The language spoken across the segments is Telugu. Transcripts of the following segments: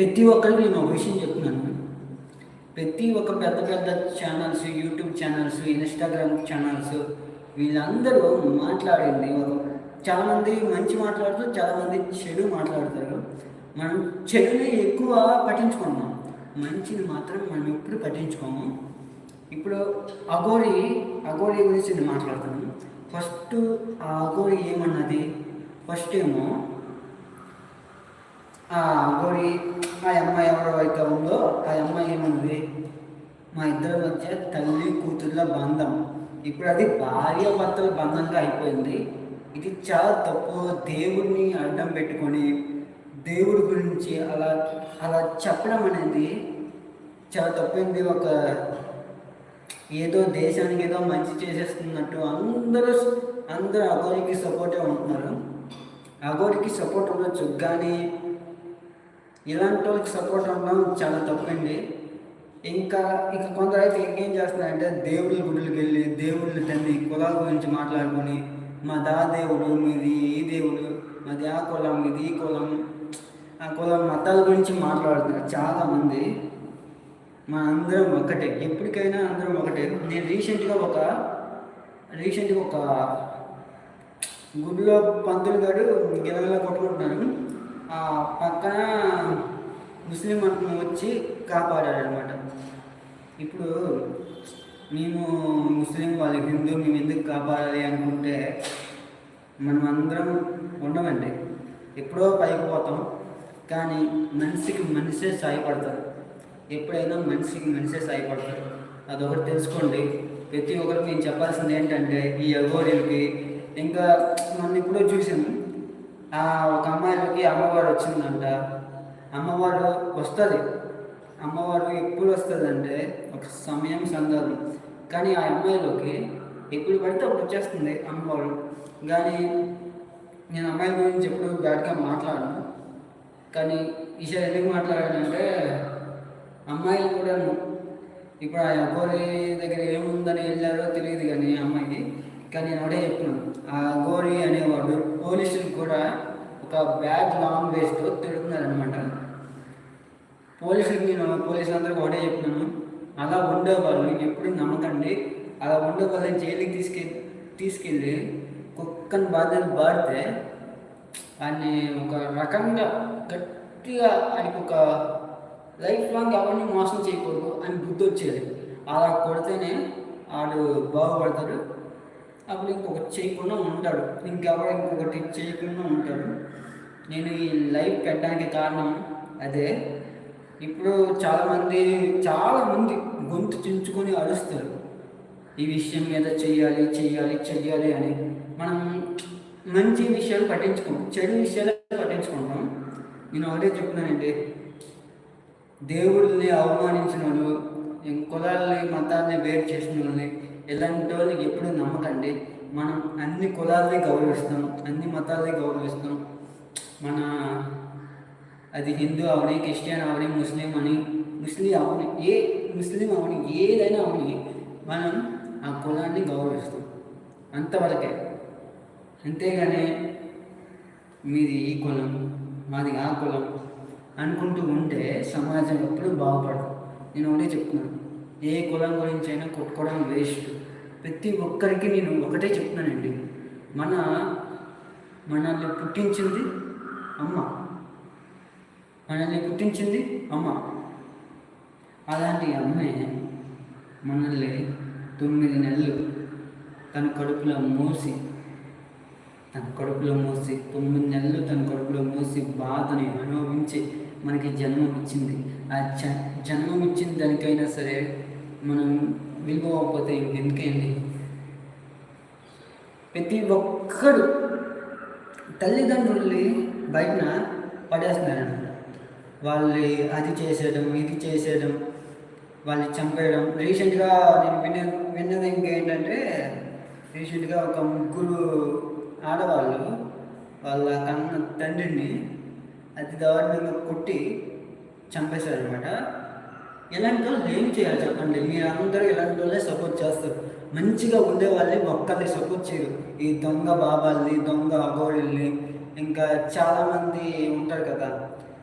ప్రతి ఒక్కరికి నేను ఒక విషయం చెప్తున్నాను. ప్రతి ఒక్క పెద్ద పెద్ద channels YouTube channels Instagram channels వీళ్ళందరూ మాట్లాడింది చాలామంది మంచి మాట్లాడుతూ చాలామంది చెడు మాట్లాడతారు. మనం చెడుని ఎక్కువ పట్టించుకున్నాం మంచిని మాత్రం మనం ఎప్పుడు పట్టించుకోము. ఇప్పుడు అఘోరి అఘోరి గురించి నేను మాట్లాడుతాను. ఫస్ట్ ఆ అఘోరి ఏమన్నది? ఫస్ట్ ఏమో ఆ ఆ అమ్మాయి ఎవరో అయితే ఉందో ఆ అమ్మాయి ఏమన్నది? మా ఇద్దరి మధ్య తల్లి కూతుర్ల బంధం. ఇప్పుడు అది భార్య భర్తల బంధంగా అయిపోయింది. ఇది చాలా తప్పు. దేవుడిని అడ్డం పెట్టుకొని దేవుడి గురించి అలా అలా చెప్పడం అనేది చాలా తప్పింది. ఒక ఏదో దేశానికి ఏదో మంచి చేసేస్తున్నట్టు అందరూ అందరూ అఘోరికి సపోర్టే ఉంటున్నారు. అఘోరికి సపోర్ట్ ఉండొచ్చు కానీ ఇలాంటి వాళ్ళకి సపోర్ట్ అవ్వడం చాలా తప్పండి. ఇంకా ఇంకా కొందరు అయితే ఇంకేం చేస్తున్నారంటే దేవుళ్ళ గుడులకు వెళ్ళి దేవుళ్ళు తన్ని కులాల గురించి మాట్లాడుకొని మా దా దేవుడు మీది ఈ దేవుడు మాది ఆ కులం మీది ఈ కులం. ఆ కులం మతాల గురించి మాట్లాడుతున్నారు చాలామంది. మా అందరం ఒకటే. ఎప్పటికైనా అందరం ఒకటే. నేను రీసెంట్గా ఒక రీసెంట్గా ఒక గుడిలో పంతులు గారు గిలగల కొట్టుకుంటున్నాను ఆ పక్కన ముస్లిం అతను వచ్చి కాపాడారనమాట అనమాట ఇప్పుడు మేము ముస్లిం వాళ్ళు హిందూ మేము ఎందుకు కాపాడాలి అనుకుంటే మనం అందరం ఉండమండి. ఎప్పుడో పైకి పోతాం కానీ మనిషికి మనిషే సాయపడతారు. ఎప్పుడైనా మనిషికి మనిషే సాయపడతారు. అదొకటి తెలుసుకోండి. ప్రతి ఒక్కరికి నేను చెప్పాల్సింది ఏంటంటే ఈ అఘోరీలకి ఇంకా మనం ఇప్పుడు చూసాము ఒక అమ్మాయిలకి అమ్మవారు వచ్చిందంట. అమ్మవారు వస్తుంది. అమ్మవారు ఎప్పుడు వస్తుందంటే ఒక సమయం సందర్భం. కానీ ఆ అమ్మాయిలోకి ఎప్పుడు పడితే అప్పుడు వచ్చేస్తుంది అమ్మవారు. కానీ నేను అమ్మాయి గురించి ఎప్పుడు బ్యాడ్గా మాట్లాడను. కానీ ఈసారి ఎందుకు మాట్లాడానంటే అమ్మాయిలు కూడా ఇప్పుడు ఆ గోరి దగ్గర ఏముందని వెళ్ళారో తెలియదు కానీ అమ్మాయికి. కానీ నేను ఒకటే చెప్తున్నాను. ఆ గోరి అనేవాడు పోలీసులు కూడా ఒక బ్యాడ్ లాంగ్వేజ్తో తిడుతున్నారు అనమాట పోలీసులకు నేను పోలీసులందరికీ ఒకటే చెప్తున్నాను. అలా ఉండేవాళ్ళు ఎప్పుడు నమ్మకండి. అలా ఉండే వాళ్ళని జైలుకి తీసుకె తీసుకెళ్ళి కుక్కని బాధ్యత బాడితే అని ఒక రకంగా గట్టిగా ఆయనకు ఒక లైఫ్ లాంగ్ ఎవరిని మోసం చేయకూడదు అని బుద్ధి వచ్చేది అలా కొడితేనే వాడు బాగుపడతాడు. అప్పుడు ఇంకొకటి చేయకుండా ఉంటాడు. ఇంకెవరు ఇంకొకటి చేయకుండా ఉంటాడు. నేను ఈ లైవ్ పెట్టడానికి కారణం అదే. ఇప్పుడు చాలామంది చాలామంది గొంతు చించుకొని అరుస్తారు. ఈ విషయం మీద చేయాలి చేయాలి చెయ్యాలి అని. మనం మంచి విషయాలు పట్టించుకోం చెడు విషయాలు పట్టించుకుంటాం. నేను ఒకటే చెప్తున్నానండి. దేవుడిని అవమానించిన వాళ్ళు కులాలని మతాలని వేరు చేసిన వాళ్ళని ఇలాంటి వాళ్ళకి ఎప్పుడు నమ్మకండి మనం అన్ని కులాలని గౌరవిస్తాం అన్ని మతాలని గౌరవిస్తాం. మన అది హిందూ అవని క్రిస్టియన్ అవని ముస్లిం అని ముస్లిం అవని ఏ ముస్లిం అవని ఏదైనా అవని మనం ఆ కులాన్ని గౌరవిస్తాం. అంతవరకే. అంతేగాని మీది ఈ కులం మాది ఆ కులం అనుకుంటూ ఉంటే సమాజం ఎప్పుడు బాగుపడదు. నేను ఒకటే చెప్తున్నాను. ఏ కులం గురించి అయినా కొట్టుకోవడం వేస్ట్ ప్రతి ఒక్కరికి నేను ఒకటే చెప్తున్నానండి. మన మనల్ని పుట్టించింది అమ్మ. మనల్ని పుట్టించింది అమ్మ. అలాంటి అమ్మే మనల్ని తొమ్మిది నెలలు తన కడుపులో మూసి తన కడుపులో మూసి తొమ్మిది నెలలు తన కడుపులో మూసి బాధని అనుభవించి మనకి జన్మం ఇచ్చింది ఆ జ జన్మం ఇచ్చిన దానికైనా సరే మనం విలువకపోతే ఇంకెందుకండి ప్రతి ఒక్కడు తల్లిదండ్రుల్ని బయటన పడేస్తున్నారు వాళ్ళు అది చేసేయడం ఇది చేసేయడం వాళ్ళు చంపేయడం. రీసెంట్గా నేను విన్న విన్నది ఇంకేంటంటే రీసెంట్గా ఒక ముగ్గురు ఆడవాళ్ళు వాళ్ళ కన్న తండ్రిని అతి దారుణంగా కొట్టి చంపేశారనమాట ఇలాంటి వాళ్ళు ఏం చేయాలి చెప్పండి? మీరు అందరూ ఇలాంటి వాళ్ళే సపోర్ట్ చేస్తారు? మంచిగా ఉండే వాళ్ళే ఒక్కరిని సపోర్ట్ చేయరు. ఈ దొంగ బాబాల్ని దొంగ అగోళ్ళని ఇంకా చాలామంది ఉంటారు కదా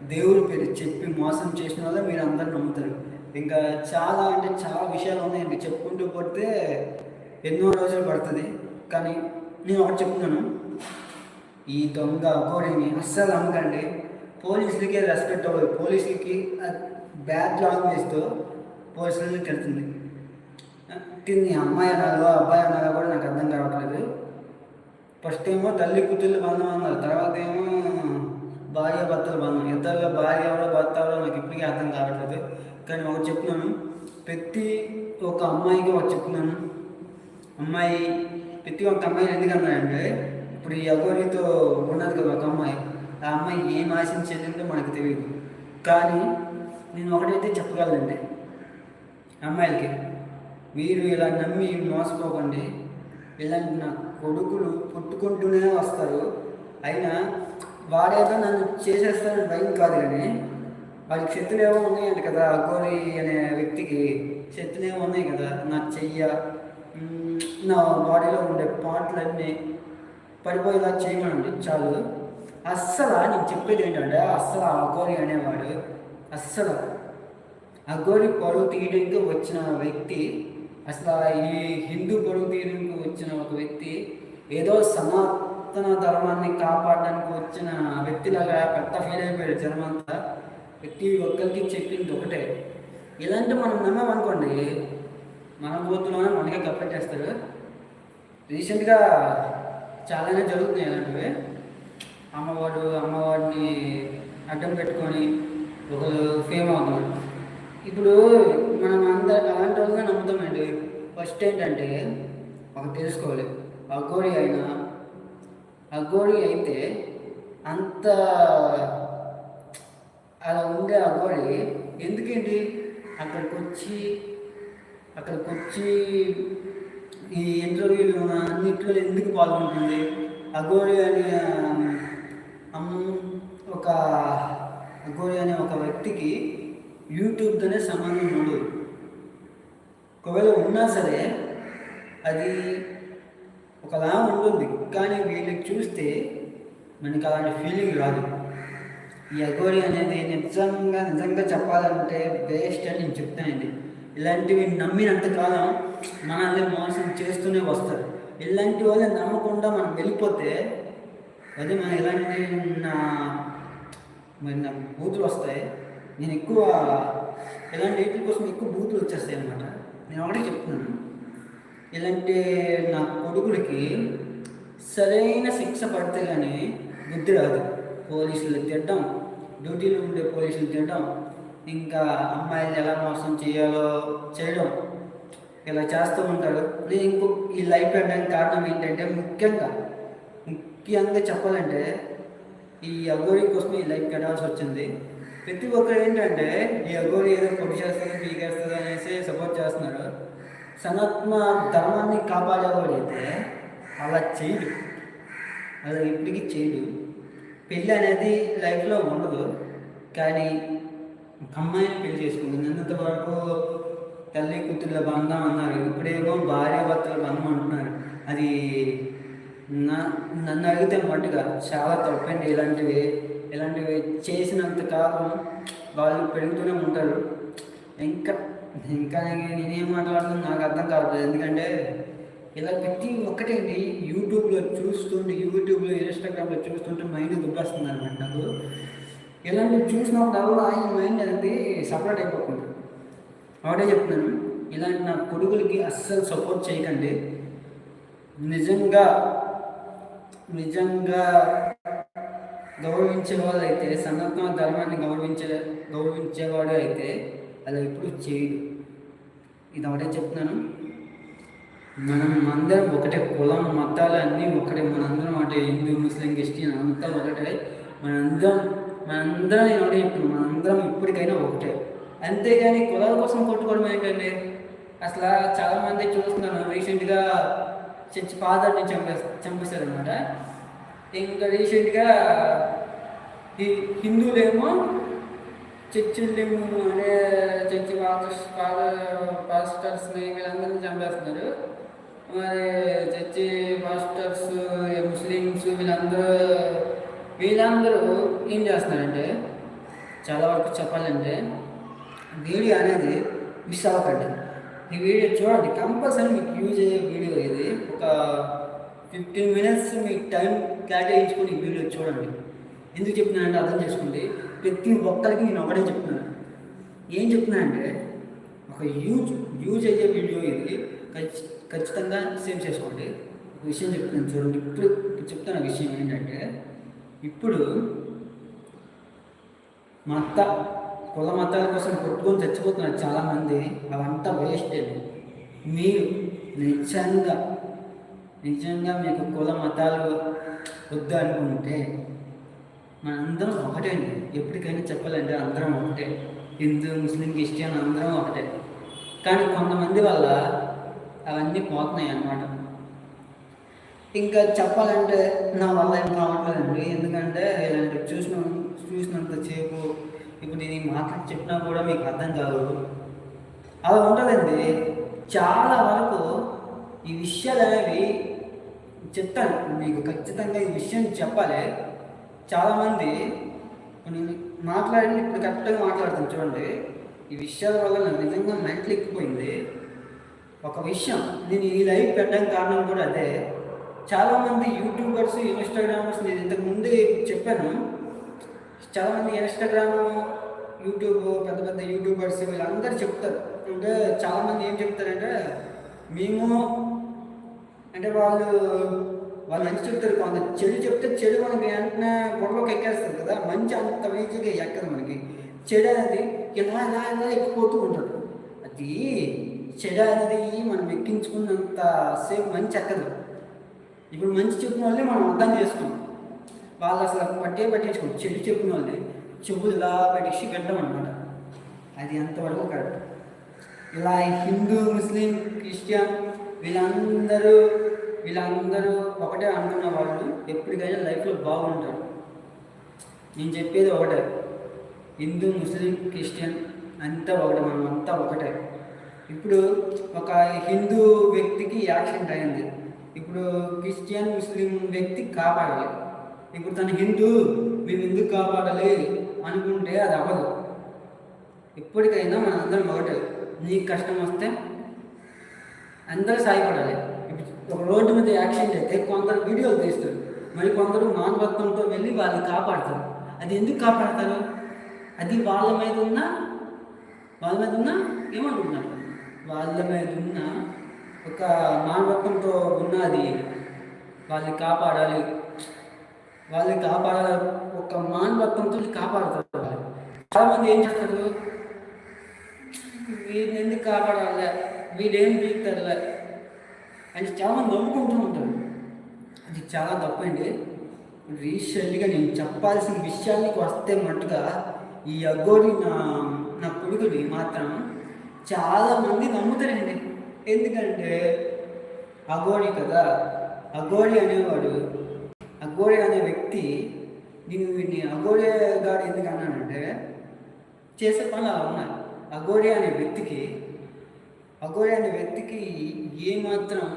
దేవుడి పేరు చెప్పి మోసం చేసిన వాళ్ళే మీరు అందరు నమ్ముతారు. ఇంకా చాలా అంటే చాలా విషయాలు ఉన్నాయండి. చెప్పుకుంటూ పోతే ఎన్నో రోజులు పడుతుంది. కానీ నేను ఒకటి చెప్తున్నాను. ఈ దొంగ అఘోరిని అస్సలు నమ్మకండి. పోలీసులకి రెస్పెక్ట్ అవ్వదు. పోలీసులకి బ్యాడ్ లాంగ్వేజ్తో పోలీసులని తిడుతుంది. తిని అమ్మాయి అనాలో అబ్బాయి అనాలో కూడా నాకు అర్థం కావట్లేదు. ఫస్ట్ ఏమో తల్లి కూతుళ్ళు బంధం అన్నారు తర్వాత ఏమో భార్య భర్తలు బంధం. ఇద్దరులో భార్య ఎవరో భర్త ఎవరో నాకు ఇప్పటికీ అర్థం కావట్లేదు. కానీ ఒకటి చెప్తున్నాను ప్రతి ఒక అమ్మాయికి ఒకటి చెప్తున్నాను. అమ్మాయి ప్రతి ఒక్క అమ్మాయిని ఎందుకన్నానంటే ఇప్పుడు ఎవరితో ఉన్నది కదా ఒక అమ్మాయి. ఆ అమ్మాయి ఏం ఆశించేది మనకు తెలియదు కానీ నేను ఒకటైతే చెప్పగలండి అమ్మాయిలకి మీరు ఇలా నమ్మి మోసపోకండి. ఇలాంటి నా కొడుకులు పుట్టుకుంటూనే వస్తారు. అయినా వాడేదో నన్ను చేసేస్తానని భయం కాదు కానీ వాడికి శక్తులు ఏమో ఉన్నాయండి కదా అఘోరి అనే వ్యక్తికి శక్తులు ఏమో ఉన్నాయి కదా నా చెయ్య నా బాడీలో ఉండే పాటలన్నీ పడిపోయేలా చేయమనండి చాలు. అస్సలు నేను చెప్పేది ఏంటంటే అస్సలు ఆ అఘోరి అనేవాడు అస్సలు అఘోరి పొడవు తీయడానికి వచ్చిన వ్యక్తి అసలు ఈ హిందూ పొడవు తీయడానికి వచ్చిన ఒక వ్యక్తి ఏదో సనాతన ధర్మాన్ని కాపాడడానికి వచ్చిన వ్యక్తిలాగా పెద్ద ఫీల్ అయిపోయాడు జనమంతా. ప్రతి ఒక్కరికి చెప్పింది ఒకటే. ఇలాంటి మనం నమ్మామనుకోండి మన బోతులోనే మనకే కప్పెట్టేస్తారు రీసెంట్గా చాలానే జరుగుతున్నాయి ఇలాంటివి. అమ్మవాడు అమ్మవాడిని అడ్డం పెట్టుకొని ఒక ఫేమ్ అవుతున్నారు ఇప్పుడు మనం అందరు అలాంటి వాళ్ళనే నమ్ముతామండి ఫస్ట్ ఏంటంటే ఒక తెలుసుకోవాలి. అఘోరి అయినా అఘోరి అయితే అంత అలా ఉండే అఘోరి ఎందుకేంటి? అక్కడికి వచ్చి అక్కడికి వచ్చి ఈ ఇంటర్వ్యూలు అన్నిట్లో ఎందుకు పాల్గొంటుంది? అఘోరి అనే ఒక అఘోరి అనే ఒక వ్యక్తికి యూట్యూబ్తోనే సమానం ఉండదు ఒకవేళ ఉన్నా సరే అది ఒకలా ఉంటుంది. కానీ వీళ్ళకి చూస్తే మనకి అలాంటి ఫీలింగ్ రాదు. ఈ అఘోరి అనేది నిజంగా నిజంగా చెప్పాలంటే బెస్ట్ అని నేను చెప్తానండి. ఇలాంటివి నమ్మినంత కాలం మనల్ని మోసం చేస్తూనే వస్తారు. ఇలాంటి వాళ్ళని నమ్మకుండా మనం వెళ్ళిపోతే అది మన ఇలాంటి నా మరి నాకు బూతులు వస్తాయి. నేను ఎక్కువ ఇలాంటి వీటి కోసం ఎక్కువ బూతులు వచ్చేస్తాయి అనమాట నేను ఒకటే చెప్తున్నాను. ఇలాంటి నా కొడుకులకి సరైన శిక్ష పడితే కానీ బుద్ధి రాదు. పోలీసులు తిట్టడం డ్యూటీలో ఉండే పోలీసులు తిట్టడం ఇంకా అమ్మాయిలు ఎలా మోసం చేయాలో చేయడం ఇలా చేస్తూ ఉంటారు. నేను ఇంకో ఈ లైఫ్ పెట్టడానికి కారణం ఏంటంటే ముఖ్యంగా ముఖ్యంగా చెప్పాలంటే ఈ అఘోరి కోసం ఈ లైఫ్ కట్టాల్సి వచ్చింది. ప్రతి ఒక్కరు ఏంటంటే ఈ అఘోరి ఏదో పొడి చేస్తుంది పీకేస్తుంది అనేసి సపోర్ట్ చేస్తున్నారు. సనాత్మ ధర్మాన్ని కాపాడేవాడైతే అలా చేయడు. అలా ఇప్పటికీ చేయడు. పెళ్ళి అనేది లైఫ్లో ఉండదు. కానీ ఒక అమ్మాయిని పెళ్ళి చేసుకుంది నిన్నటి వరకు తల్లి కూతుళ్ళ బంధం అన్నారు. ఇప్పుడేమో భార్య భర్తల బంధం అంటున్నారు. అది నా నన్ను అడిగితే మట్టుగా చాలా తప్పండి. ఇలాంటివి ఇలాంటివి చేసినంత కాలం వాళ్ళు పెరుగుతూనే ఉంటారు. ఇంకా ఇంకా నేనేం మాట్లాడుతున్నా నాకు అర్థం కావట్లేదు. ఎందుకంటే ఇలా ప్రతి ఒక్కటేంటి యూట్యూబ్లో చూస్తుంటే యూట్యూబ్లో ఇన్స్టాగ్రామ్లో చూస్తుంటే మైండ్ దుబ్బేస్తుంది అనమాట నాకు. ఇలాంటివి చూసినప్పుడు ఈ మైండ్ అనేది సపరేట్ అయిపోతుంది. ఒకటే చెప్తున్నాను ఇలాంటి నా కొడుకులకి అస్సలు సపోర్ట్ చేయకండి. నిజంగా నిజంగా గౌరవించే వాళ్ళు అయితే సనాతన ధర్మాన్ని గౌరవించే గౌరవించేవాడు అయితే అలా ఎప్పుడు చేయడు. ఇది ఒకటే చెప్తున్నాను. మనం అందరం ఒకటే కులం మతాలు అన్నీ ఒకటే మనందరం ఒకటే హిందూ ముస్లిం క్రిస్టియన్ అంతా ఒకటే. మనందరం మనందరం నేను ఇప్పుడు మనందరం ఇప్పటికైనా ఒకటే. అంతేగాని కులాల కోసం కొట్టుకోవడం ఏంటండి? అసలు చాలామంది చూస్తున్నాను రీసెంట్గా చర్చి ఫాదర్ని చంపేస్తా చంపేశారు అనమాట ఇంకా రీసెంట్గా ఈ హిందువులేమో చర్చిలేమో అనే చర్చి ఫాదర్స్ పాస్టర్స్ పాస్టర్స్ని వీళ్ళందరినీ చంపేస్తున్నారు. మరి చర్చి పాస్టర్స్ ముస్లిమ్స్ వీళ్ళందరూ వీళ్ళందరూ ఏం చేస్తున్నారంటే చాలా వరకు చెప్పాలంటే వీడియో అనేది మిస్ అవ్వకండి. ఈ వీడియో చూడండి. కంపల్సరీ మీకు యూజ్ అయ్యే వీడియో ఇది. ఒక ఫిఫ్టీన్ మినిట్స్ మీకు టైం కేటాయించుకొని ఈ వీడియో చూడండి. ఎందుకు చెప్తున్నానంటే అర్థం చేసుకోండి. ప్రతి ఒక్కరికి నేను ఒకటే చెప్తున్నాను. ఏం చెప్తున్నానంటే ఒక యూజ్ యూజ్ అయ్యే వీడియో ఇది. ఖచ్చి- ఖచ్చితంగా సేవ్ చేసుకోండి. ఒక విషయం చెప్తున్నాను చూడండి. ఇప్పుడు ఇప్పుడు చెప్తున్న విషయం ఏంటంటే ఇప్పుడు మా అత్త కుల మతాల కోసం కొట్టుకొని చచ్చిపోతున్నారు చాలామంది. అవంతా వేస్ట్ మీరు నిజంగా నిజంగా మీకు కుల మతాలు వద్దు అనుకుంటే మనందరం ఒకటే అండి. ఎప్పటికైనా చెప్పాలంటే అందరం ఒకటే. హిందూ ముస్లిం క్రిస్టియన్ అందరం ఒకటే. కానీ కొంతమంది వల్ల అవన్నీ పోతున్నాయి అన్నమాట. ఇంకా చెప్పాలంటే నా వల్ల ఏం రావట్లేదండి ఎందుకంటే ఇలాంటి చూసిన చూసినంత సేపు ఇప్పుడు నేను ఈ మాటలు చెప్పినా కూడా మీకు అర్థం కాదు. అలా ఉంటుందండి. చాలా వరకు ఈ విషయాలు అనేవి చెప్తాను. మీకు ఖచ్చితంగా ఈ విషయం చెప్పాలి. చాలామంది నేను మాట్లాడి ఇప్పుడు కరెక్ట్గా మాట్లాడుతాను చూడండి. ఈ విషయాల వల్ల నిజంగా మెంటల్ ఎక్కిపోయింది. ఒక విషయం నేను ఈ లైవ్ పెట్టడానికి కారణం కూడా అదే. చాలామంది యూట్యూబర్స్ ఇన్స్టాగ్రామర్స్ నేను ఇంతకు ముందే చెప్పాను. చాలామంది ఇన్స్టాగ్రామ్ యూట్యూబ్ పెద్ద పెద్ద యూట్యూబర్స్ వీళ్ళందరూ చెప్తారు. అంటే చాలామంది ఏం చెప్తారంటే మేము అంటే వాళ్ళు వాళ్ళు మంచి చెప్తారు. కొంత చెడు చెప్తే చెడు మనకి వెంటనే గొడవకి ఎక్కేస్తుంది కదా. మంచి అంత ఈజీగా ఎక్కదు మనకి. చెడు అనేది ఇలా ఇలా ఇలా ఎక్కిపోతూ ఉంటుంది అది చెడు అనేది మనం ఎక్కించుకున్నంత సేపు మంచి ఎక్కదు. ఇప్పుడు మంచి చెప్పిన వాళ్ళని మనం అర్థం చేసుకున్నాం వాళ్ళు అసలు పట్టే పట్టించుకోండి చెడు చెప్పిన వాళ్ళని చెవులు పెట్టించి పెట్టేసి అనమాట అది ఎంతవరకు కరెక్ట్. ఇలా హిందూ ముస్లిం క్రిస్టియన్ వీళ్ళందరూ వీళ్ళందరూ ఒకటే అనుకున్న వాళ్ళు ఎప్పటికైనా లైఫ్లో బాగుంటారు. నేను చెప్పేది ఒకటే. హిందూ ముస్లిం క్రిస్టియన్ అంతా ఒకటే. మనం అంతా ఒకటే. ఇప్పుడు ఒక హిందూ వ్యక్తికి యాక్సిడెంట్ అయింది. ఇప్పుడు క్రిస్టియన్ ముస్లిం వ్యక్తి కాపాడాలి. ఇప్పుడు తన హిందూ మేము ఎందుకు కాపాడాలి? అనుకుంటే అది అవ్వదు. ఇప్పటికైనా మన అందరం ఒకటే. నీకు కష్టం వస్తే అందరూ సాయపడాలి. ఇప్పుడు ఒక రోడ్డు మీద యాక్సిడెంట్ అయితే కొందరు వీడియోలు తీస్తారు. మరి కొందరు మానవత్వంతో వెళ్ళి వాళ్ళని కాపాడతారు. అది ఎందుకు కాపాడతారు? అది వాళ్ళ మీద ఉన్న వాళ్ళ మీద ఉన్న ఏమనుకుంటున్నారు? వాళ్ళ మీద ఉన్న ఒక మానవత్వంతో ఉన్నది. వాళ్ళని కాపాడాలి. వాళ్ళని కాపాడాలి. ఒక మానవత్వంతో కాపాడుతారు వాళ్ళు. చాలామంది ఏం చేస్తారు? వీడిని ఎందుకు కాపాడాలి? వీడేం పీకుతారులే అని చాలామంది నవ్వుకుంటూ ఉంటారు. అది చాలా తప్పండి. రీసెంట్గా నేను చెప్పాల్సిన విషయానికి వస్తే మట్టుగా ఈ అగ్గోడి నా నా కొడుకుని మాత్రం చాలామంది నమ్ముతారండి. ఎందుకంటే అగోడి కదా. అగోడి అనేవాడు అగోడి అనే వ్యక్తి నేను వీడిని అగోడి గాడు ఎందుకు అన్నానంటే చేసే పనులు అలా ఉన్నాయి. అగోడి అనే వ్యక్తికి అగోడి అనే వ్యక్తికి ఏమాత్రం